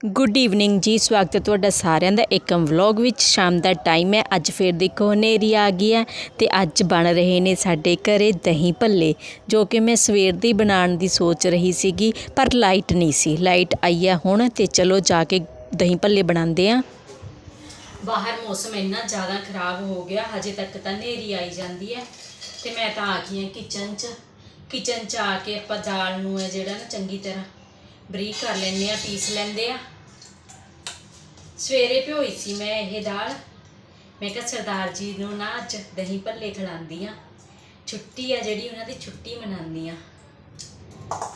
Good evening ਜੀ, ਸਵਾਗਤ ਹੈ ਤੁਹਾਡਾ ਸਾਰਿਆਂ ਦਾ। ਏਕਮ ਵਲੌਗ ਵਿੱਚ ਸ਼ਾਮ ਦਾ ਟਾਈਮ ਹੈ। ਅੱਜ ਫਿਰ ਦੇਖੋ ਹਨੇਰੀ ਆ ਗਈ ਹੈ ਤੇ ਅੱਜ ਬਣ ਰਹੇ ਨੇ ਸਾਡੇ ਘਰੇ ਦਹੀਂ ਭੱਲੇ, ਜੋ ਕਿ ਮੈਂ ਸਵੇਰ ਦੀ ਬਣਾਉਣ ਦੀ ਸੋਚ ਰਹੀ ਸੀਗੀ, ਪਰ ਲਾਈਟ ਨਹੀਂ ਸੀ। ਲਾਈਟ ਆਈ ਹੈ ਹੁਣ ਤੇ ਚਲੋ ਜਾ ਕੇ ਦਹੀਂ ਭੱਲੇ ਬਣਾਉਂਦੇ ਆ ਬਾਹਰ ਮੌਸਮ ਇੰਨਾ ਜ਼ਿਆਦਾ ਖਰਾਬ ਹੋ ਗਿਆ, ਹਜੇ ਤੱਕ ਤਾਂ ਹਨੇਰੀ ਆਈ ਜਾਂਦੀ ਹੈ। ਤੇ ਮੈਂ ਤਾਂ ਆ ਗਈ ਹਾਂ ਕਿਚਨ 'ਚ। ਕਿਚਨ 'ਚ ਆ ਕੇ ਆਪਾਂ ਦਾਲ ਨੂੰ ਹੈ ਜਿਹੜਾ ਨਾ ਚੰਗੀ ਤਰ੍ਹਾਂ ਬਰੀਕ ਕਰ ਲੈਂਦੇ ਆ ਪੀਸ ਲੈਂਦੇ ਆ ਸਵੇਰੇ ਭਿਓਈ ਸੀ ਮੈਂ ਇਹ ਦਾਲ। ਮੈਂ ਕਿਹਾ, ਸਰਦਾਰ ਜੀ ਨੂੰ ਨਾ ਅੱਜ ਦਹੀਂ ਭੱਲੇ ਖਿਲਾਉਂਦੀ ਆ ਛੁੱਟੀ ਆ ਜਿਹੜੀ, ਉਹਨਾਂ ਦੀ ਛੁੱਟੀ ਮਨਾਉਂਦੀ ਆ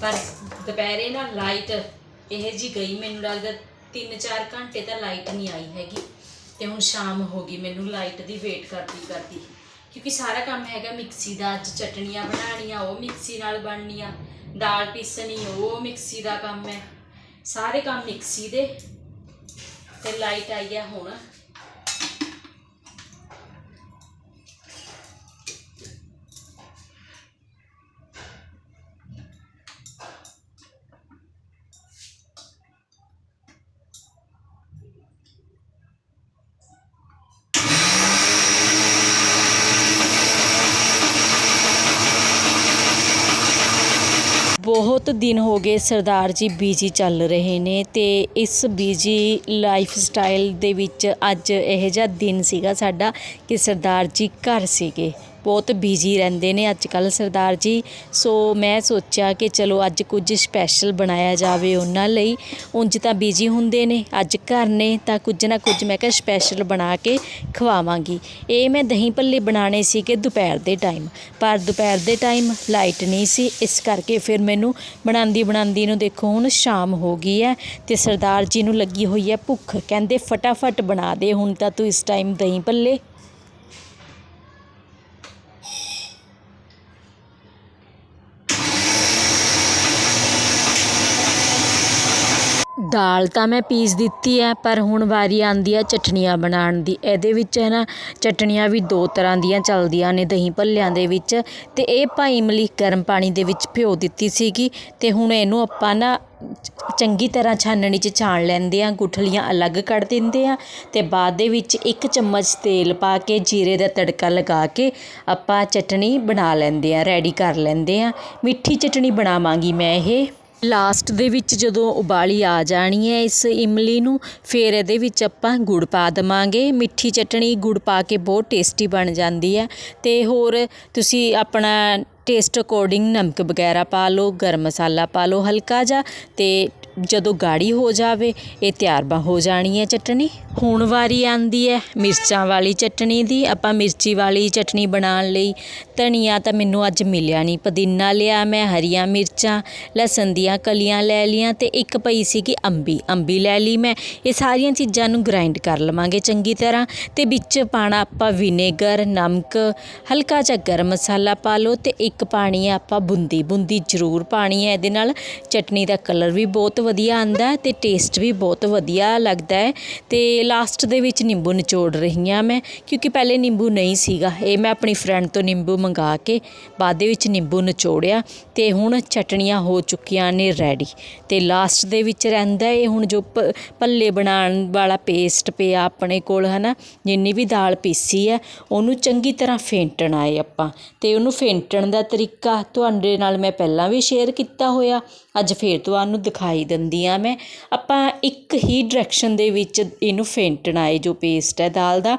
ਪਰ ਦੁਪਹਿਰੇ ਨਾ ਲਾਈਟ ਇਹ ਜੀ ਗਈ ਮੈਨੂੰ ਲੱਗਦਾ 3-4 ਘੰਟੇ ਤਾਂ ਲਾਈਟ ਨਹੀਂ ਆਈ ਹੈਗੀ। ਤੇ ਹੁਣ ਸ਼ਾਮ ਹੋ ਗਈ, ਮੈਨੂੰ ਲਾਈਟ ਦੀ ਵੇਟ ਕਰਦੀ ਕਰਦੀ। ਕਿਉਂਕਿ ਸਾਰਾ ਕੰਮ ਹੈਗਾ ਮਿਕਸੀ ਦਾ, ਅੱਜ ਚਟਣੀਆਂ ਬਣਾਉਣੀਆਂ, ਉਹ ਮਿਕਸੀ ਨਾਲ ਬਣਨੀਆਂ। ਦਾਲ ਪੀਸਣੀ, ਉਹ ਮਿਕਸੀ ਦਾ ਕੰਮ ਹੈ। ਸਾਰੇ ਕੰਮ ਮਿਕਸੀ ਦੇ। ਤੇ ਲਾਈਟ ਆਈ ਹੈ ਹੁਣ। ਬਹੁਤ ਦਿਨ ਹੋ ਗਏ ਸਰਦਾਰ ਜੀ ਬੀਜੀ ਚੱਲ ਰਹੇ ਨੇ ਤੇ ਇਸ ਬੀਜੀ ਲਾਈਫ ਸਟਾਈਲ ਦੇ ਵਿੱਚ ਅੱਜ ਇਹੋ ਜਿਹਾ ਦਿਨ ਸੀਗਾ ਸਾਡਾ ਕਿ ਸਰਦਾਰ ਜੀ ਘਰ ਸੀਗੇ। ਬਹੁਤ ਬਿਜ਼ੀ ਰਹਿੰਦੇ ਨੇ ਅੱਜ ਕੱਲ੍ਹ ਸਰਦਾਰ ਜੀ। ਸੋ ਮੈਂ ਸੋਚਿਆ ਕਿ ਚਲੋ ਅੱਜ ਕੁਝ ਸਪੈਸ਼ਲ ਬਣਾਇਆ ਜਾਵੇ ਉਹਨਾਂ ਲਈ। ਉਂਝ ਤਾਂ ਬਿਜ਼ੀ ਹੁੰਦੇ ਨੇ, ਅੱਜ ਘਰ ਨੇ ਤਾਂ ਕੁਝ ਨਾ ਕੁਝ ਮੈਂ ਕਿਹਾ ਸਪੈਸ਼ਲ ਬਣਾ ਕੇ ਖਵਾਵਾਂਗੀ। ਇਹ ਮੈਂ ਦਹੀਂ ਭੱਲੇ ਬਣਾਉਣੇ ਕਿ ਦੁਪਹਿਰ ਦੇ ਟਾਈਮ ਪਰ ਦੁਪਹਿਰ ਦੇ ਟਾਈਮ ਲਾਈਟ ਨਹੀਂ ਸੀ, ਇਸ ਕਰਕੇ ਫਿਰ ਮੈਨੂੰ ਬਣਾਉਂਦੀ ਬਣਾਉਂਦੀ ਨੂੰ ਦੇਖੋ ਹੁਣ ਸ਼ਾਮ ਹੋ ਗਈ ਹੈ ਤੇ ਸਰਦਾਰ ਜੀ ਨੂੰ ਲੱਗੀ ਹੋਈ ਹੈ ਭੁੱਖ। ਕਹਿੰਦੇ ਫਟਾਫਟ ਬਣਾ ਦੇ, ਹੁਣ ਤਾਂ ਤੂੰ ਇਸ ਟਾਈਮ ਦਹੀਂ ਭੱਲੇ। ਦਾਲ ਤਾਂ ਮੈਂ ਪੀਸ ਦਿੱਤੀ ਹੈ, ਪਰ ਹੁਣ ਵਾਰੀ ਆਉਂਦੀ ਹੈ ਚਟਣੀਆਂ ਬਣਾਉਣ ਦੀ। ਇਹਦੇ ਵਿੱਚ ਹੈ ਨਾ, ਚਟਣੀਆਂ ਵੀ ਦੋ ਤਰ੍ਹਾਂ ਦੀਆਂ ਚੱਲਦੀਆਂ ਨੇ ਦਹੀਂ ਭੱਲਿਆਂ ਦੇ ਵਿੱਚ। ਅਤੇ ਇਹ ਭਾਈ ਇਮਲੀ ਗਰਮ ਪਾਣੀ ਦੇ ਵਿੱਚ ਭਿਓ ਦਿੱਤੀ ਸੀਗੀ ਅਤੇ ਹੁਣ ਇਹਨੂੰ ਆਪਾਂ ਨਾ ਚੰਗੀ ਤਰ੍ਹਾਂ ਛਾਨਣੀ 'ਚ ਛਾਣ ਲੈਂਦੇ ਹਾਂ, ਗੁਠਲੀਆਂ ਅਲੱਗ ਕੱਢ ਦਿੰਦੇ ਹਾਂ ਅਤੇ ਬਾਅਦ ਦੇ ਵਿੱਚ ਇੱਕ ਚਮਚ ਤੇਲ ਪਾ ਕੇ ਜੀਰੇ ਦਾ ਤੜਕਾ ਲਗਾ ਕੇ ਆਪਾਂ ਚਟਣੀ ਬਣਾ ਲੈਂਦੇ ਹਾਂ, ਰੈਡੀ ਕਰ ਲੈਂਦੇ ਹਾਂ। ਮਿੱਠੀ ਚਟਨੀ ਬਣਾਵਾਂਗੀ ਮੈਂ ਇਹ। ਲਾਸਟ ਦੇ ਵਿੱਚ ਜਦੋਂ ਉਬਾਲੀ ਆ ਜਾਣੀ ਹੈ, ਇਸ ਇਮਲੀ ਨੂੰ ਫਿਰ ਇਹਦੇ ਵਿੱਚ ਆਪਾਂ ਗੁੜ ਪਾ ਦੇਵਾਂਗੇ। ਮਿੱਠੀ ਚਟਣੀ ਗੁੜ ਪਾ ਕੇ ਬਹੁਤ ਟੇਸਟੀ ਬਣ ਜਾਂਦੀ ਹੈ ਅਤੇ ਹੋਰ ਤੁਸੀਂ ਆਪਣਾ ਟੇਸਟ ਅਕੋਰਡਿੰਗ ਨਮਕ ਵਗੈਰਾ ਪਾ ਲਓ, ਗਰਮ ਮਸਾਲਾ ਪਾ ਲਓ ਹਲਕਾ ਜਿਹਾ ਅਤੇ ਜਦੋਂ ਗਾੜੀ ਹੋ ਜਾਵੇ, ਇਹ ਤਿਆਰ ਬਾ ਹੋ ਜਾਣੀ ਹੈ ਚਟਣੀ। ਹੁਣ ਵਾਰੀ ਆਂਦੀ ਹੈ ਮਿਰਚਾਂ ਵਾਲੀ ਚਟਣੀ ਦੀ। ਆਪਾਂ ਮਿਰਚੀ ਵਾਲੀ ਚਟਣੀ ਬਣਾਉਣ ਲਈ ਧਨੀਆ ਤਾਂ ਮੈਨੂੰ ਅੱਜ ਮਿਲਿਆ ਨਹੀਂ। ਪੁਦੀਨਾ ਲਿਆ ਮੈਂ, ਹਰੀਆਂ ਮਿਰਚਾਂ, ਲਸਣ ਦੀਆਂ ਕਲੀਆਂ ਲੈ ਲੀਆਂ ਤੇ ਇੱਕ ਪਈ ਸੀਗੀ ਅੰਬੀ। ਅੰਬੀ ਲੈ ਲਈ ਮੈਂ। ਇਹ ਸਾਰੀਆਂ ਚੀਜ਼ਾਂ ਨੂੰ ਗ੍ਰਾਈਂਡ ਕਰ ਲਵਾਂਗੇ ਚੰਗੀ ਤਰ੍ਹਾਂ ਤੇ ਵਿੱਚ ਪਾਣਾ ਆਪਾਂ ਵਿਨੇਗਰ ਨਮਕ, ਹਲਕਾ ਜਿਹਾ ਗਰਮ ਮਸਾਲਾ ਪਾ ਲਓ ਤੇ ਇੱਕ ਪਾਣੀ ਹੈ ਆਪਾਂ ਬੁੰਦੀ। ਬੁੰਦੀ ਜ਼ਰੂਰ ਪਾਣੀ ਹੈ, ਇਹਦੇ ਨਾਲ ਚਟਨੀ ਦਾ ਕਲਰ ਵੀ ਬਹੁਤ ਵਧੀਆ ਆਉਂਦਾ ਅਤੇ ਟੇਸਟ ਵੀ ਬਹੁਤ ਵਧੀਆ ਲੱਗਦਾ ਹੈ ਅਤੇ ਲਾਸਟ ਦੇ ਵਿੱਚ ਨਿੰਬੂ ਨਿਚੋੜ ਰਹੀ ਹਾਂ ਮੈਂ, ਕਿਉਂਕਿ ਪਹਿਲੇ ਨਿੰਬੂ ਨਹੀਂ ਸੀਗਾ। ਇਹ ਮੈਂ ਆਪਣੀ ਫਰੈਂਡ ਤੋਂ ਨਿੰਬੂ ਮੰਗਾ ਕੇ ਬਾਅਦ ਦੇ ਵਿੱਚ ਨਿੰਬੂ ਨਿਚੋੜਿਆ ਅਤੇ ਹੁਣ ਚਟਣੀਆਂ ਹੋ ਚੁੱਕੀਆਂ ਨੇ ਰੈਡੀ ਅਤੇ ਲਾਸਟ ਦੇ ਵਿੱਚ ਰਹਿੰਦਾ ਇਹ ਹੁਣ ਜੋ ਭ- ਭੱਲੇ ਬਣਾਉਣ ਵਾਲਾ ਪੇਸਟ ਪਿਆ ਆਪਣੇ ਕੋਲ ਹੈ ਨਾ ਜਿੰਨੀ ਵੀ ਦਾਲ ਪੀਸੀ ਹੈ, ਉਹਨੂੰ ਚੰਗੀ ਤਰ੍ਹਾਂ ਫੇਂਟਣਾ ਹੈ ਆਪਾਂ। ਅਤੇ ਉਹਨੂੰ ਫੇਂਟਣ ਦਾ ਤਰੀਕਾ ਤੁਹਾਡੇ ਨਾਲ ਮੈਂ ਪਹਿਲਾਂ ਵੀ ਸ਼ੇਅਰ ਕੀਤਾ ਹੋਇਆ। ਅੱਜ ਫਿਰ ਤੁਹਾਨੂੰ ਦਿਖਾਈ ਦਿੰਦੀ ਹਾਂ ਮੈਂ। ਆਪਾਂ ਇੱਕ ਹੀ ਡਾਇਰੈਕਸ਼ਨ ਦੇ ਵਿੱਚ ਇਹਨੂੰ ਫੇਂਟਣਾ ਹੈ ਜੋ ਪੇਸਟ ਹੈ ਦਾਲ ਦਾ।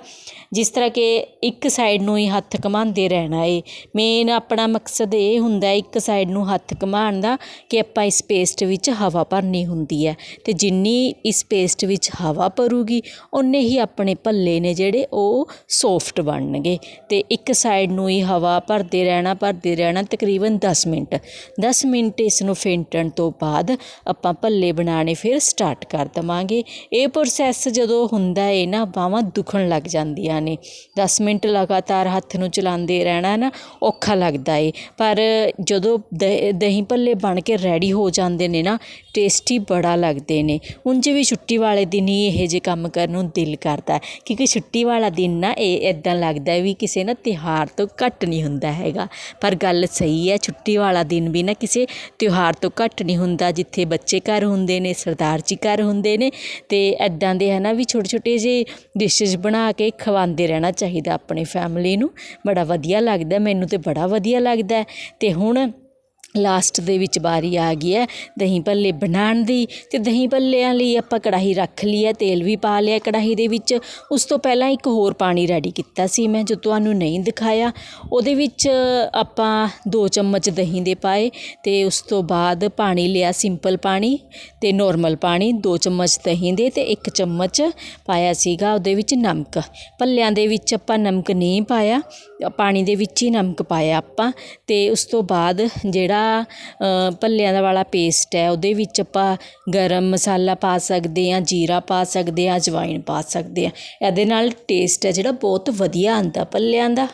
ਜਿਸ ਤਰ੍ਹਾਂ ਕਿ ਇੱਕ ਸਾਈਡ ਨੂੰ ਹੀ ਹੱਥ ਘਮਾਉਂਦੇ ਰਹਿਣਾ ਏ। ਮੇਨ ਆਪਣਾ ਮਕਸਦ ਇਹ ਹੁੰਦਾ ਇੱਕ ਸਾਈਡ ਨੂੰ ਹੱਥ ਘਮਾਉਣ ਦਾ ਕਿ ਆਪਾਂ ਇਸ ਪੇਸਟ ਵਿੱਚ ਹਵਾ ਭਰਨੀ ਹੁੰਦੀ ਹੈ। ਅਤੇ ਜਿੰਨੀ ਇਸ ਪੇਸਟ ਵਿੱਚ ਹਵਾ ਭਰੂਗੀ ਉਨੇ ਹੀ ਆਪਣੇ ਭੱਲੇ ਨੇ ਜਿਹੜੇ ਉਹ ਸੌਫਟ ਬਣਨਗੇ। ਅਤੇ ਇੱਕ ਸਾਈਡ ਨੂੰ ਹੀ ਹਵਾ ਭਰਦੇ ਰਹਿਣਾ ਭਰਦੇ ਰਹਿਣਾ ਤਕਰੀਬਨ ਦਸ ਮਿੰਟ। ਦਸ ਮਿੰਟ ਇਸ ਨੂੰ ਫੇਂਟਣ ਤੋਂ ਬਾਅਦ ਆਪਾਂ ਭੱਲੇ ਬਣਾਉਣੇ ਫਿਰ ਸਟਾਰਟ ਕਰ ਦੇਵਾਂਗੇ। ਇਹ ਪ੍ਰੋਸੈਸ ਜਦੋਂ ਹੁੰਦਾ ਹੈ ਨਾ, ਬਾਹਾਂ ਦੁਖਣ ਲੱਗ ਜਾਂਦੀਆਂ ਨੇ। ਦਸ ਮਿੰਟ ਲਗਾਤਾਰ ਹੱਥ ਨੂੰ ਚਲਾਉਂਦੇ ਰਹਿਣਾ ਨਾ ਔਖਾ ਲੱਗਦਾ ਏ। ਪਰ ਜਦੋਂ ਦ- ਦਹੀਂ ਭੱਲੇ ਬਣ ਕੇ ਰੈਡੀ ਹੋ ਜਾਂਦੇ ਨੇ ਨਾ ਟੇਸਟੀ ਬੜਾ ਲੱਗਦੇ ਨੇ। ਉਂਝ ਵੀ ਛੁੱਟੀ ਵਾਲੇ ਦਿਨ ਹੀ ਇਹੋ ਜਿਹੇ ਕੰਮ ਕਰਨ ਨੂੰ ਦਿਲ ਕਰਦਾ ਕਿਉਂਕਿ ਛੁੱਟੀ ਵਾਲਾ ਦਿਨ ਨਾ ਇਹ ਇੱਦਾਂ ਲੱਗਦਾ ਵੀ ਕਿਸੇ ਨਾ ਤਿਉਹਾਰ ਤੋਂ ਘੱਟ ਨਹੀਂ ਹੁੰਦਾ ਹੈਗਾ। ਪਰ ਗੱਲ ਸਹੀ ਹੈ, ਛੁੱਟੀ ਵਾਲਾ ਦਿਨ ਵੀ ਨਾ ਕਿਸੇ ਤਿਉਹਾਰ ਤੋਂ ਘੱਟ ਨਹੀਂ ਹੁੰਦਾ, ਜਿੱਥੇ ਬੱਚੇ ਘਰ ਹੁੰਦੇ ਨੇ, ਸਰਦਾਰ ਜੀ ਘਰ ਹੁੰਦੇ ਨੇ। ਅਤੇ ਇੱਦਾਂ ਦੇ ਹੈ ਨਾ ਵੀ ਛੋਟੇ ਛੋਟੇ ਜਿਹੇ ਡਿਸ਼ਜ਼ ਬਣਾ ਕੇ ਖਵਾਉਂਦੇ ਰਹਿਣਾ ਚਾਹੀਦਾ ਆਪਣੀ ਫੈਮਿਲੀ ਨੂੰ। ਬੜਾ ਵਧੀਆ ਲੱਗਦਾ, ਮੈਨੂੰ ਤਾਂ ਬੜਾ ਵਧੀਆ ਲੱਗਦਾ ਅਤੇ ਹੁਣ ਲਾਸਟ ਦੇ ਵਿੱਚ ਵਾਰੀ ਆ ਗਈ ਹੈ, ਦਹੀਂ ਭੱਲੇ ਬਣਾਉਣ ਦੀ ਅਤੇ ਦਹੀਂ ਭੱਲਿਆਂ ਲਈ ਆਪਾਂ ਕੜਾਹੀ ਰੱਖ ਲਈ ਹੈ, ਤੇਲ ਵੀ ਪਾ ਲਿਆ ਕੜਾਹੀ ਦੇ ਵਿੱਚ। ਉਸ ਤੋਂ ਪਹਿਲਾਂ ਇੱਕ ਹੋਰ ਪਾਣੀ ਰੈਡੀ ਕੀਤਾ ਸੀ ਮੈਂ ਜੋ ਤੁਹਾਨੂੰ ਨਹੀਂ ਦਿਖਾਇਆ। ਉਹਦੇ ਵਿੱਚ ਆਪਾਂ ਦੋ ਚਮਚ ਦਹੀਂ ਦੇ ਪਾਏ ਅਤੇ ਉਸ ਤੋਂ ਬਾਅਦ ਪਾਣੀ ਲਿਆ ਸਿੰਪਲ ਪਾਣੀ ਅਤੇ ਨੋਰਮਲ ਪਾਣੀ, ਦੋ ਚਮਚ ਦਹੀਂ ਦੇ ਅਤੇ ਇੱਕ ਚਮਚ ਪਾਇਆ ਸੀਗਾ ਉਹਦੇ ਵਿੱਚ ਨਮਕ। ਭੱਲਿਆਂ ਦੇ ਵਿੱਚ ਆਪਾਂ ਨਮਕ ਨਹੀਂ ਪਾਇਆ, ਪਾਣੀ ਦੇ ਵਿੱਚ ਹੀ ਨਮਕ ਪਾਇਆ ਆਪਾਂ ਅਤੇ ਉਸ ਤੋਂ ਬਾਅਦ ਜਿਹੜਾ ਅ, ਭੱਲਿਆਂ ਦਾ ਵਾਲਾ ਪੇਸਟ ਹੈ। ਉਹਦੇ ਵਿੱਚ ਆਪਾਂ ਗਰਮ ਮਸਾਲਾ ਪਾ ਸਕਦੇ ਹਾਂ ਜੀਰਾ ਪਾ ਸਕਦੇ ਹਾਂ ਅਜਵਾਇਣ ਪਾ ਸਕਦੇ ਹਾਂ। ਇਹਦੇ ਨਾਲ ਟੇਸਟ ਹੈ ਜਿਹੜਾ ਬਹੁਤ ਵਧੀਆ ਆਉਂਦਾ ਭੱਲਿਆਂ ਦਾ।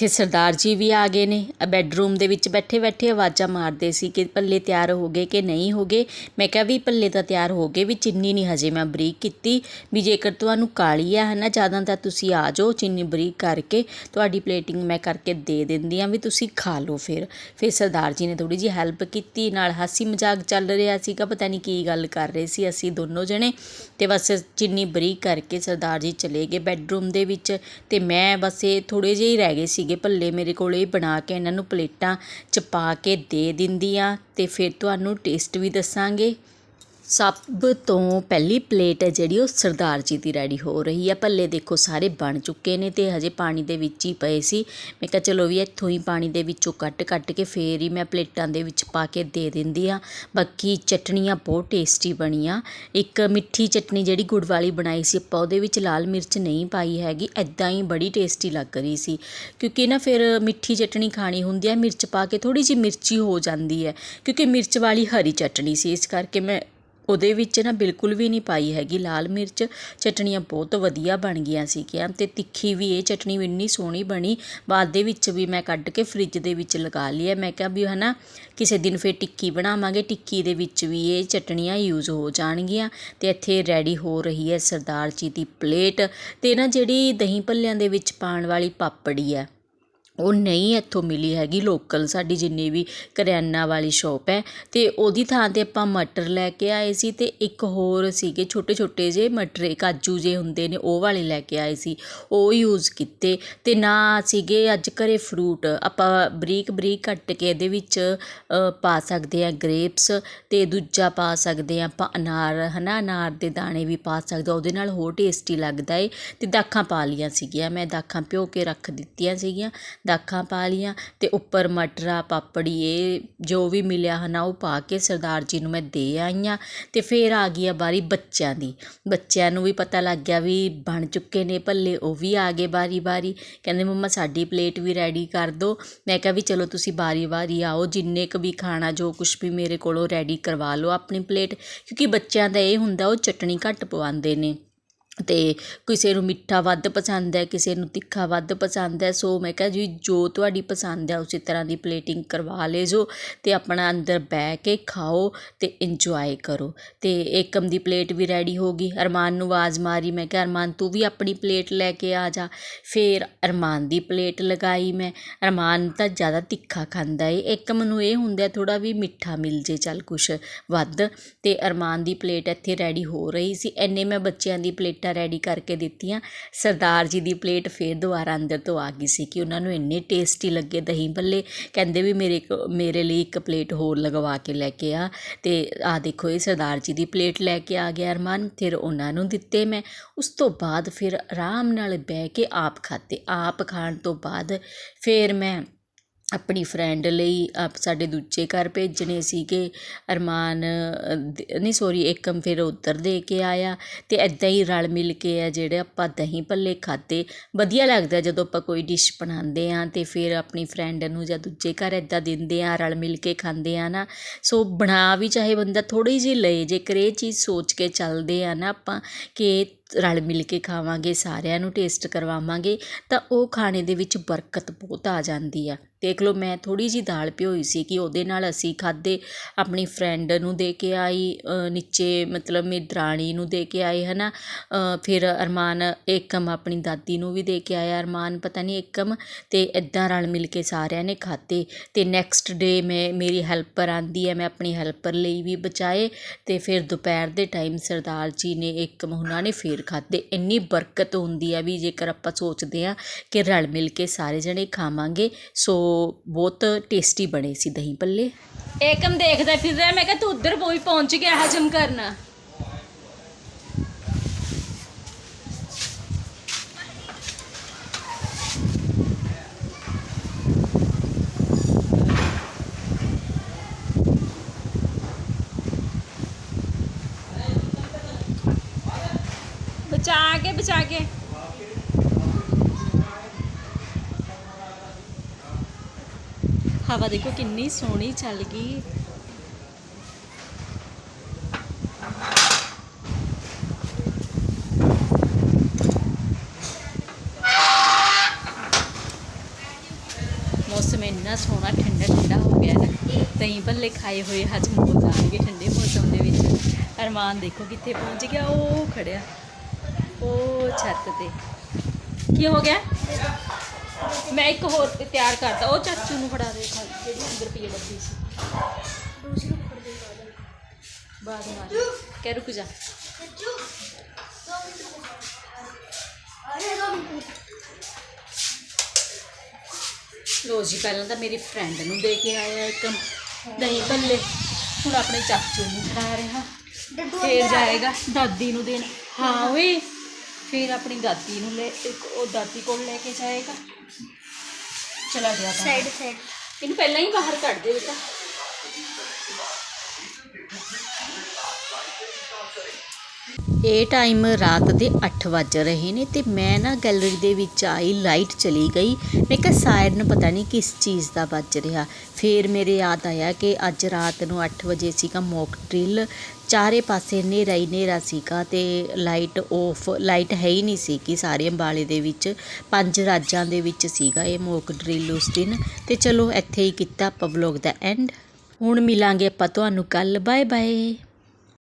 ਇੱਥੇ ਸਰਦਾਰ ਜੀ ਵੀ ਆ ਗਏ ਨੇ। ਆ ਬੈੱਡਰੂਮ ਦੇ ਵਿੱਚ ਬੈਠੇ ਬੈਠੇ ਆਵਾਜ਼ਾਂ ਮਾਰਦੇ ਸੀ ਕਿ ਭੱਲੇ ਤਿਆਰ ਹੋ ਗਏ ਕਿ ਨਹੀਂ ਹੋ ਗਏ। ਮੈਂ ਕਿਹਾ ਵੀ ਭੱਲੇ ਤਾਂ ਤਿਆਰ ਹੋ ਗਏ ਵੀ ਚਿੰਨੀ ਨਹੀਂ ਹਜੇ ਮੈਂ ਬਰੀਕ ਕੀਤੀ। ਵੀ ਜੇਕਰ ਤੁਹਾਨੂੰ ਕਾਲੀ ਆ ਹੈ ਨਾ ਜ਼ਿਆਦਾ ਤਾਂ ਤੁਸੀਂ ਆ ਜਾਓ ਚਿੰਨੀ ਬਰੀਕ ਕਰਕੇ। ਤੁਹਾਡੀ ਪਲੇਟਿੰਗ ਮੈਂ ਕਰਕੇ ਦੇ ਦਿੰਦੀ ਆ ਵੀ ਤੁਸੀਂ ਖਾ ਲਓ ਫਿਰ। ਫਿਰ ਸਰਦਾਰ ਜੀ ਨੇ ਥੋੜੀ ਜਿਹੀ ਹੈਲਪ ਕੀਤੀ, ਨਾਲ ਹਾਸੀ ਮਜ਼ਾਕ ਚੱਲ ਰਿਹਾ ਸੀਗਾ, ਪਤਾ ਨਹੀਂ ਕੀ ਗੱਲ ਕਰ ਰਹੇ ਸੀ ਅਸੀਂ ਦੋਨੋਂ ਜਣੇ। ਤੇ ਬਸ ਚਿੰਨੀ ਬਰੀਕ ਕਰਕੇ ਸਰਦਾਰ ਜੀ ਚਲੇ ਗਏ ਬੈੱਡਰੂਮ ਦੇ ਵਿੱਚ। ਤੇ ਮੈਂ ਬਸ ਇਹ ਥੋੜੇ ਜਿਹੇ ਹੀ ਰਹਿ ਗਏ ਸੀ ਸੀਗੇ ਭੱਲੇ ਮੇਰੇ ਕੋਲ, ਇਹ ਬਣਾ ਕੇ ਇਹਨਾਂ ਨੂੰ ਪਲੇਟਾਂ ਚ ਪਾ ਕੇ ਦੇ ਦਿੰਦੀ ਹਾਂ ਅਤੇ ਫਿਰ ਤੁਹਾਨੂੰ ਟੇਸਟ ਵੀ ਦੱਸਾਂਗੇ। ਸਭ ਤੋਂ ਪਹਿਲੀ ਪਲੇਟ ਹੈ ਜਿਹੜੀ ਉਹ ਸਰਦਾਰ ਜੀ ਦੀ ਰੈਡੀ ਹੋ ਰਹੀ ਹੈ। ਭੱਲੇ ਦੇਖੋ, ਸਾਰੇ ਬਣ ਚੁੱਕੇ ਨੇ ਤੇ ਹਜੇ ਪਾਣੀ ਦੇ ਵਿੱਚ ਹੀ ਪਏ ਸੀ। ਮੈਂ ਕਿਹਾ, ਚਲੋ ਵੀ ਇੱਥੋਂ ਹੀ ਪਾਣੀ ਦੇ ਵਿੱਚੋਂ ਕੱਟ ਕੱਟ ਕੇ ਫੇਰ ਹੀ ਮੈਂ ਪਲੇਟਾਂ ਦੇ ਵਿੱਚ ਪਾ ਕੇ ਦੇ ਦਿੰਦੀ ਆ ਬਾਕੀ ਚਟਣੀਆਂ ਬਹੁਤ ਟੇਸਟੀ ਬਣੀਆਂ। ਇੱਕ ਮਿੱਠੀ ਚਟਨੀ ਜਿਹੜੀ ਗੁੜ ਵਾਲੀ ਬਣਾਈ ਸੀ, ਆਪਾਂ ਉਹਦੇ ਵਿੱਚ ਲਾਲ ਮਿਰਚ ਨਹੀਂ ਪਾਈ ਹੈਗੀ। ਐਦਾਂ ਹੀ ਬੜੀ ਟੇਸਟੀ ਲੱਗ ਰਹੀ ਸੀ। ਕਿਉਂਕਿ ਨਾ ਫਿਰ ਮਿੱਠੀ ਚਟਣੀ ਖਾਣੀ ਹੁੰਦੀ ਹੈ, ਮਿਰਚ ਪਾ ਕੇ ਥੋੜੀ ਜਿਹੀ ਮਿਰਚੀ ਹੋ ਜਾਂਦੀ ਹੈ। ਕਿਉਂਕਿ ਮਿਰਚ ਵਾਲੀ ਹਰੀ ਚਟਨੀ ਸੀ, ਇਸ ਕਰਕੇ ਮੈਂ ਉਹਦੇ ਵਿੱਚ ਨਾ ਬਿਲਕੁਲ ਵੀ ਨਹੀਂ ਪਾਈ ਹੈਗੀ। ਲਾਲ ਮਿਰਚ, ਚਟਣੀਆਂ ਬਹੁਤ ਵਧੀਆ ਬਣ ਗਈਆਂ ਸੀਗੀਆਂ ਤੇ ਤਿੱਖੀ ਵੀ ਇਹ ਚਟਣੀ ਇੰਨੀ ਸੋਹਣੀ ਬਣੀ। ਬਾਅਦ ਦੇ ਵਿੱਚ ਵੀ ਮੈਂ ਕੱਢ ਕੇ ਫ੍ਰਿਜ ਦੇ ਵਿੱਚ ਲਗਾ ਲਈ ਹੈ। ਮੈਂ ਕਿਹਾ ਵੀ ਹਨਾ, ਕਿਸੇ ਦਿਨ ਫਿਰ ਟਿੱਕੀ ਬਣਾਵਾਂਗੇ। ਟਿੱਕੀ ਦੇ ਵਿੱਚ ਵੀ ਇਹ ਚਟਣੀਆਂ ਯੂਜ਼ ਹੋ ਜਾਣਗੀਆਂ ਤੇ ਇੱਥੇ ਰੈਡੀ ਹੋ ਰਹੀ ਹੈ ਸਰਦਾਰ ਜੀ ਦੀ ਪਲੇਟ ਤੇ ਨਾ ਜਿਹੜੀ ਦਹੀਂ ਭੱਲਿਆਂ ਦੇ ਵਿੱਚ ਪਾਉਣ ਵਾਲੀ ਪਾਪੜੀ ਹੈ। ਉਹ ਨਹੀਂ ਇੱਥੋਂ ਮਿਲੀ ਹੈਗੀ ਲੋਕਲ ਸਾਡੀ ਜਿੰਨੀ ਵੀ ਕਰਿਆਨਾ ਵਾਲੀ ਸ਼ੋਪ ਹੈ ਅਤੇ ਉਹਦੀ ਥਾਂ ਤੇ ਆਪਾਂ ਮਟਰ ਲੈ ਕੇ ਆਏ ਸੀ ਅਤੇ ਇੱਕ ਹੋਰ ਸੀਗੇ ਛੋਟੇ ਛੋਟੇ ਜਿਹੇ ਮਟਰ ਕਾਜੂ ਜਿਹੇ ਹੁੰਦੇ ਨੇ, ਉਹ ਵਾਲੇ ਲੈ ਕੇ ਆਏ ਸੀ, ਉਹ ਯੂਜ਼ ਕੀਤੇ ਅਤੇ ਨਾ ਸੀਗੇ ਅੱਜ ਘਰ ਫਰੂਟ ਆਪਾਂ ਬਰੀਕ ਬਰੀਕ ਕੱਟ ਕੇ ਇਹਦੇ ਵਿੱਚ ਪਾ ਸਕਦੇ ਹਾਂ ਗਰੇਪਸ ਅਤੇ ਦੂਜਾ ਪਾ ਸਕਦੇ ਹਾਂ ਆਪਾਂ ਅਨਾਰ ਹੈ ਨਾ ਅਨਾਰ ਦੇ ਦਾਣੇ ਵੀ ਪਾ ਸਕਦੇ ਆ ਉਹਦੇ ਨਾਲ ਹੋਰ ਟੇਸਟੀ ਲੱਗਦਾ ਏ ਅਤੇ ਦਾਖਾਂ ਪਾ ਲੀਆਂ ਸੀਗੀਆਂ, ਮੈਂ ਦਾਖਾਂ ਭਿਓ ਕੇ ਰੱਖ ਦਿੱਤੀਆਂ ਸੀਗੀਆਂ ਦਾਖਾਂ ਪਾ ਲਈਆਂ ਅਤੇ ਉੱਪਰ ਮਟਰਾ, ਪਾਪੜੀ, ਇਹ ਜੋ ਵੀ ਮਿਲਿਆ ਹੈ ਨਾ ਉਹ ਪਾ ਕੇ ਸਰਦਾਰ ਜੀ ਨੂੰ ਮੈਂ ਦੇ ਆਈ ਹਾਂ ਅਤੇ ਫਿਰ ਆ ਗਈ ਆ ਵਾਰੀ ਬੱਚਿਆਂ ਦੀ। ਬੱਚਿਆਂ ਨੂੰ ਵੀ ਪਤਾ ਲੱਗ ਗਿਆ ਵੀ ਬਣ ਚੁੱਕੇ ਨੇ ਭੱਲੇ, ਉਹ ਵੀ ਆ ਗਏ ਵਾਰੀ ਵਾਰੀ ਕਹਿੰਦੇ, ਮੰਮਾ, ਸਾਡੀ ਪਲੇਟ ਵੀ ਰੈਡੀ ਕਰ ਦਿਓ ਮੈਂ ਕਿਹਾ ਵੀ ਚਲੋ ਤੁਸੀਂ ਵਾਰੀ ਵਾਰੀ ਆਓ, ਜਿੰਨੇ ਕੁ ਵੀ ਖਾਣਾ, ਜੋ ਕੁਛ ਵੀ ਮੇਰੇ ਕੋਲੋਂ ਰੈਡੀ ਕਰਵਾ ਲਓ ਆਪਣੀ ਪਲੇਟ। ਕਿਉਂਕਿ ਬੱਚਿਆਂ ਦਾ ਇਹ ਹੁੰਦਾ, ਉਹ ਚਟਣੀ ਘੱਟ ਪਵਾਉਂਦੇ ਨੇ। ਅਤੇ ਕਿਸੇ ਨੂੰ ਮਿੱਠਾ ਵੱਧ ਪਸੰਦ ਹੈ, ਕਿਸੇ ਨੂੰ ਤਿੱਖਾ ਵੱਧ ਪਸੰਦ ਹੈ, ਸੋ ਮੈਂ ਕਿਹਾ ਜੀ, ਜੋ ਤੁਹਾਡੀ ਪਸੰਦ ਹੈ, ਉਸੇ ਤਰ੍ਹਾਂ ਦੀ ਪਲੇਟਿੰਗ ਕਰਵਾ ਲੈ ਜੋ ਤੇ ਆਪਣਾ ਅੰਦਰ ਬਹਿ ਕੇ ਖਾਓ ਅਤੇ ਇੰਜੋਏ ਕਰੋ। ਅਤੇ ਏਕਮ ਦੀ ਪਲੇਟ ਵੀ ਰੈਡੀ ਹੋ ਗਈ, ਅਰਮਾਨ ਨੂੰ ਆਵਾਜ਼ ਮਾਰੀ, ਮੈਂ ਕਿਹਾ, ਅਰਮਾਨ, ਤੂੰ ਵੀ ਆਪਣੀ ਪਲੇਟ ਲੈ ਕੇ ਆ ਜਾ। ਫਿਰ ਅਰਮਾਨ ਦੀ ਪਲੇਟ ਲਗਾਈ ਮੈਂ। ਅਰਮਾਨ ਤਾਂ ਜ਼ਿਆਦਾ ਤਿੱਖਾ ਖਾਂਦਾ ਏ। ਏਕਮ ਨੂੰ ਇਹ ਹੁੰਦਾ ਥੋੜ੍ਹਾ ਵੀ ਮਿੱਠਾ ਮਿਲ ਜੇ, ਚੱਲ ਕੁਛ ਵੱਧ। ਅਤੇ ਅਰਮਾਨ ਦੀ ਪਲੇਟ ਇੱਥੇ ਰੈਡੀ ਹੋ ਰਹੀ ਸੀ। ਇੰਨੇ ਮੈਂ ਬੱਚਿਆਂ ਦੀ ਪਲੇਟਾਂ ਰੈਡੀ ਕਰਕੇ ਦਿੱਤੀਆਂ। ਸਰਦਾਰ ਜੀ ਦੀ ਪਲੇਟ ਫਿਰ ਦੁਬਾਰਾ ਅੰਦਰ ਤੋਂ ਆ ਗਈ ਸੀ ਕਿ ਉਹਨਾਂ ਨੂੰ ਇੰਨੇ ਟੇਸਟੀ ਲੱਗੇ ਦਹੀਂ ਭੱਲੇ ਕਹਿੰਦੇ ਵੀ ਮੇਰੇ ਕੋ- ਮੇਰੇ ਲਈ ਇੱਕ ਪਲੇਟ ਹੋਰ ਲਗਵਾ ਕੇ ਲੈ ਕੇ ਆ। ਅਤੇ ਆ ਦੇਖੋ ਇਹ ਸਰਦਾਰ ਜੀ ਦੀ ਪਲੇਟ ਲੈ ਕੇ ਆ ਗਿਆ ਅਰਮਾਨ। ਫਿਰ ਉਹਨਾਂ ਨੂੰ ਦਿੱਤੇ ਮੈਂ। ਉਸ ਤੋਂ ਬਾਅਦ ਫਿਰ ਆਰਾਮ ਨਾਲ ਬਹਿ ਕੇ ਆਪ ਖਾਤੇ ਆਪ ਖਾਣ ਤੋਂ ਬਾਅਦ ਫਿਰ ਮੈਂ ਆਪਣੀ ਫਰੈਂਡ ਲਈ ਆਪ ਸਾਡੇ ਦੂਜੇ ਘਰ ਭੇਜਣੇ ਸੀਗੇ। ਅਰਮਾਨ ਨਹੀਂ ਸੋਰੀ ਏਕਮ ਫਿਰ ਉੱਧਰ ਦੇ ਕੇ ਆਇਆ ਅਤੇ ਇੱਦਾਂ ਹੀ ਰਲ ਮਿਲ ਕੇ ਆ ਜਿਹੜੇ ਆਪਾਂ ਦਹੀਂ ਭੱਲੇ ਖਾਧੇ। ਵਧੀਆ ਲੱਗਦਾ ਜਦੋਂ ਆਪਾਂ ਕੋਈ ਡਿਸ਼ ਬਣਾਉਂਦੇ ਹਾਂ ਤੇ ਫਿਰ ਆਪਣੀ ਫਰੈਂਡ ਨੂੰ ਜਾਂ ਦੂਜੇ ਘਰ ਇੱਦਾਂ ਦਿੰਦੇ ਹਾਂ, ਰਲ ਮਿਲ ਕੇ ਖਾਂਦੇ ਹਾਂ ਨਾ। ਸੋ ਬਣਾ ਵੀ ਚਾਹੇ ਬੰਦਾ ਥੋੜ੍ਹੀ ਜਿਹੀ ਲਏ, ਜੇਕਰ ਇਹ ਚੀਜ਼ ਸੋਚ ਕੇ ਚੱਲਦੇ ਆ ਨਾ ਆਪਾਂ ਕਿ ਰਲ ਮਿਲ ਕੇ ਖਾਵਾਂਗੇ, ਸਾਰਿਆਂ ਨੂੰ ਟੇਸਟ ਕਰਵਾਵਾਂਗੇ, ਤਾਂ ਉਹ ਖਾਣੇ ਦੇ ਵਿੱਚ ਬਰਕਤ ਬਹੁਤ ਆ ਜਾਂਦੀ ਆ। ਦੇਖ ਲਓ, ਮੈਂ ਥੋੜ੍ਹੀ ਜਿਹੀ ਦਾਲ ਭਿਓਈ ਸੀ ਕਿ ਉਹਦੇ ਨਾਲ ਅਸੀਂ ਖਾਧੇ, ਆਪਣੀ ਫਰੈਂਡ ਨੂੰ ਦੇ ਕੇ ਆਈ ਨੀਚੇ ਮਤਲਬ ਮੇਰੀ ਦਰਾਣੀ ਨੂੰ ਦੇ ਕੇ ਆਏ ਹੈ ਨਾ ਫਿਰ ਅਰਮਾਨ, ਏਕਮ ਆਪਣੀ ਦਾਦੀ ਨੂੰ ਵੀ ਦੇ ਕੇ ਆਇਆ, ਅਰਮਾਨ ਪਤਾ ਨਹੀਂ ਏਕਮ ਅਤੇ ਇੱਦਾਂ ਰਲ ਮਿਲ ਕੇ ਸਾਰਿਆਂ ਨੇ ਖਾਧੇ ਅਤੇ ਨੈਕਸਟ ਡੇ ਮੈਂ, ਮੇਰੀ ਹੈਲਪਰ ਆਉਂਦੀ ਹੈ, ਮੈਂ ਆਪਣੀ ਹੈਲਪਰ ਲਈ ਵੀ ਬਚਾਏ ਅਤੇ ਫਿਰ ਦੁਪਹਿਰ ਦੇ ਟਾਈਮ ਸਰਦਾਰ ਜੀ ਨੇ ਏਕਮ ਉਹਨਾਂ ਨੇ ਫੇਰ ਖਾਧੇ। ਇੰਨੀ ਬਰਕਤ ਹੁੰਦੀ ਆ ਵੀ ਜੇਕਰ ਆਪਾਂ ਸੋਚਦੇ ਆ ਕਿ ਰਲ ਮਿਲ ਕੇ ਸਾਰੇ ਜਣੇ ਖਾਵਾਂਗੇ, ਸੋ ਬਹੁਤ ਟੇਸਟੀ ਬਣੇ ਸੀ ਦਹੀਂ ਭੱਲੇ ਏਕਮ ਦੇਖਦਾ ਫਿਰ ਰਿਹਾ ਮੈਂ ਕਿਹਾ ਤੂੰ ਉੱਧਰ ਪੋਈ ਪਹੁੰਚ ਗਿਆ ਹਜਮ ਕਰਨਾ ਬਚਾ ਕੇ ਬਚਾ ਕੇ ਹਵਾ ਦੇਖੋ ਕਿੰਨੀ ਸੋਹਣੀ ਚੱਲ ਗਈ। ਮੌਸਮ ਇੰਨਾ ਸੋਹਣਾ, ਠੰਡਾ ਠੰਡਾ ਹੋ ਗਿਆ ਨਾ। ਦਹੀਂ ਭੱਲੇ ਖਾਏ ਹੋਏ ਹਜਮ ਹੋ ਜਾਣਗੇ ਠੰਡੇ ਮੌਸਮ ਦੇ ਵਿੱਚ। ਅਰਮਾਨ ਦੇਖੋ ਕਿੱਥੇ ਪਹੁੰਚ ਗਿਆ, ਉਹ ਖੜਿਆ। ਉਹ ਛੱਤ ਤੇ। ਕੀ ਹੋ ਗਿਆ? ਮੈਂ ਇੱਕ ਹੋਰ ਤੇ ਤਿਆਰ ਕਰਦਾ ਉਹ ਚਾਚੂ ਨੂੰ ਫੜਾ ਦੇ ਖਾ ਜਿਹੜੀ ਅੰਦਰ ਹੈ ਡੱਬੀ ਸੀ। ਬਾਅਦ ਮਾਰ ਕਹਿ ਰੁਕ ਜਾ। ਲੋ ਜੀ। ਪਹਿਲਾਂ ਤਾਂ ਮੇਰੀ ਫਰੈਂਡ ਨੂੰ ਦੇ ਕੇ ਆਇਆ ਇੱਕ ਦਹੀਂ ਭੱਲੇ। ਹੁਣ ਆਪਣੇ ਚਾਚੂ ਨੂੰ ਫੜਾ ਰਿਹਾ। ਫੇਰ ਜਾਏਗਾ ਦਾਦੀ ਨੂੰ ਦੇਣ। ਹਾਂ ਓਏ। ਫਿਰ ਆਪਣੀ ਦਾਦੀ ਨੂੰ ਲੈ ਇੱਕ ਉਹ ਦਾਦੀ ਕੋਲ ਲੈ ਕੇ ਜਾਏਗਾ। ਚਲਾ ਗਿਆ ਸਾਈਡ ਸਾਈਡ ਇਹਨੂੰ ਪਹਿਲਾਂ ਹੀ ਬਾਹਰ ਕੱਢ ਦੇ ਬੇਟਾ। ਇਹ ਟਾਈਮ ਰਾਤ ਦੇ 8 ਵੱਜ ਰਹੇ ਨੇ ਤੇ ਮੈਂ ਨਾ ਗੈਲਰੀ ਦੇ ਵਿੱਚ ਆਈ, ਲਾਈਟ ਚਲੀ ਗਈ। ਮੈਂ ਕਿਹਾ ਨੂੰ ਪਤਾ ਨਹੀਂ ਕਿਸ ਚੀਜ਼ ਦਾ ਵੱਜ ਰਿਹਾ। ਫਿਰ ਮੇਰੇ ਯਾਦ ਆਇਆ ਕਿ ਅੱਜ ਰਾਤ ਨੂੰ 8 ਵਜੇ ਸੀਗਾ ਮੌਕ ਡਰਿਲ ਚਾਰੇ ਪਾਸੇ ਹਨੇਰਾ ਹੀ ਹਨੇਰਾ ਸੀਗਾ ਤੇ ਲਾਈਟ ਆਫ ਲਾਈਟ ਹੈ ਹੀ ਨਹੀਂ ਸੀ ਕਿ ਸਾਰੇ ਅੰਬਾਲੇ ਦੇ ਵਿੱਚ। ਪੰਜ ਰਾਜਾਂ ਦੇ ਵਿੱਚ ਸੀਗਾ ਇਹ ਮੌਕ ਡਰਿਲ ਉਸ ਦਿਨ। ਤੇ ਚਲੋ, ਇੱਥੇ ਹੀ ਕੀਤਾ ਆਪਾਂ ਵਲੌਗ ਦਾ ਐਂਡ ਹੁਣ ਮਿਲਾਂਗੇ ਆਪਾਂ ਤੁਹਾਨੂੰ ਕੱਲ ਬਾਏ ਬਾਏ